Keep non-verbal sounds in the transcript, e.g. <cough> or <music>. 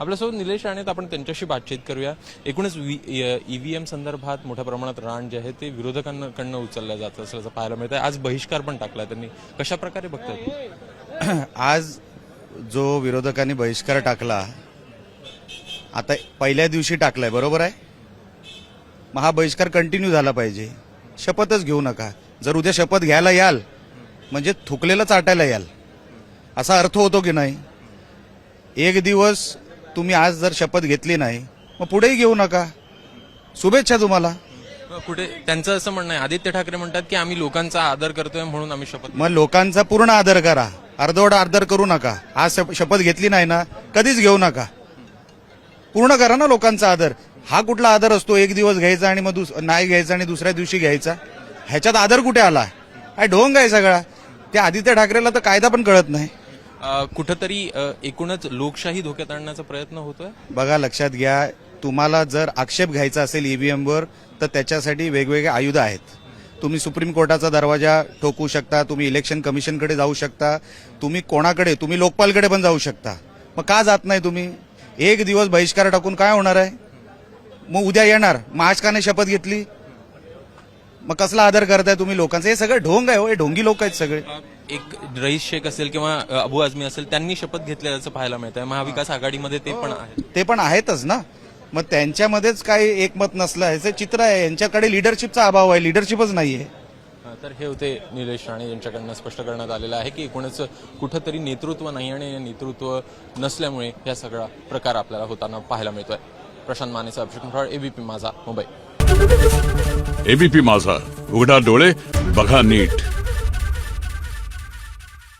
आपल्यासोबत निलेश राणेत आपण त्यांच्याशी बातचीत करूया. एकूणच ईव्हीएम संदर्भात मोठ्या प्रमाणात रान जे आहे ते विरोधकांकडनं उचललं जात असल्याचं पाहायला मिळतं आज बहिष्कार पण टाकला त्यांनी. कशा प्रकारे बघतात <clears throat> आज जो विरोधकांनी बहिष्कार टाकला आता पहिल्या दिवशी टाकलाय बरोबर आहे? मग हा बहिष्कार कंटिन्यू झाला पाहिजे. शपथच घेऊ नका. जर उद्या शपथ घ्यायला याल म्हणजे थुकलेलं चाटायला याल असा अर्थ होतो की नाही? एक दिवस तुम्ही आज जर शपथ घेतली नाही मग पुढेही घेऊ नका. शुभेच्छा तुम्हाला. कुठे त्यांचं असं म्हणणं आहे आदित्य ठाकरे म्हणतात की आम्ही लोकांचा आदर करतोय म्हणून आम्ही शपथ मग लोकांचा पूर्ण आदर करा. अर्धवट आदर करू नका. आज शप- शपथ घेतली नाही ना कधीच घेऊ नका. पूर्ण करा ना लोकांचा आदर. हा कुठला आदर असतो? एक दिवस घ्यायचा आणि मग दुस- नाही घ्यायचा आणि दुसऱ्या दिवशी घ्यायचा? ह्याच्यात आदर कुठे आला काय ढोंग आहे सगळा. त्या आदित्य ठाकरेला तर कायदा पण कळत नाही. कुठंतरी एकूणच लोकशाही धोक्यात आणण्याचा प्रयत्न होतोय? बघा लक्षात घ्या. तुम्हाला जर आक्षेप घ्यायचा असेल ईव्हीएम वर तर त्याच्यासाठी वेगवेगळे आयुध आहेत. तुम्ही सुप्रीम कोर्टाचा दरवाजा ठोकू शकता तुम्ही इलेक्शन कमिशनकडे जाऊ शकता तुम्ही कोणाकडे तुम्ही लोकपालकडे पण जाऊ शकता. मग का जात नाही तुम्ही? एक दिवस बहिष्कार टाकून काय होणार आहे? मग उद्या येणार. मग आज का नाही शपथ घेतली. मग कसला आदर करताय तुम्ही लोकांचा? हे सगळं ढोंग आहे हो. हे ढोंगी लोक आहेत सगळे. एक रईस शेख असेल किंवा अबू आझमी असेल त्यांनी शपथ घेतल्याचं पाहायला मिळत आहे महाविकास आघाडीमध्ये ते पण आहे ते पण आहेतच ना. मग त्यांच्यामध्येच काही एकमत नसलं ह्याचं चित्र आहे. यांच्याकडे लिडरशिपचा अभाव आहे. लिडरशिपच नाहीये. तर हे होते निलेश राणे यांच्याकडनं स्पष्ट करण्यात आलेलं आहे की एकूणच कुठंतरी नेतृत्व नाही आणि नेतृत्व नसल्यामुळे हा सगळा प्रकार आपल्याला होताना पाहायला मिळतोय. प्रशांत मानेचा अभिषेक मुराळ एबीपी माझा मुंबई. एबीपी माझा. उघडा डोळे बघा नीट.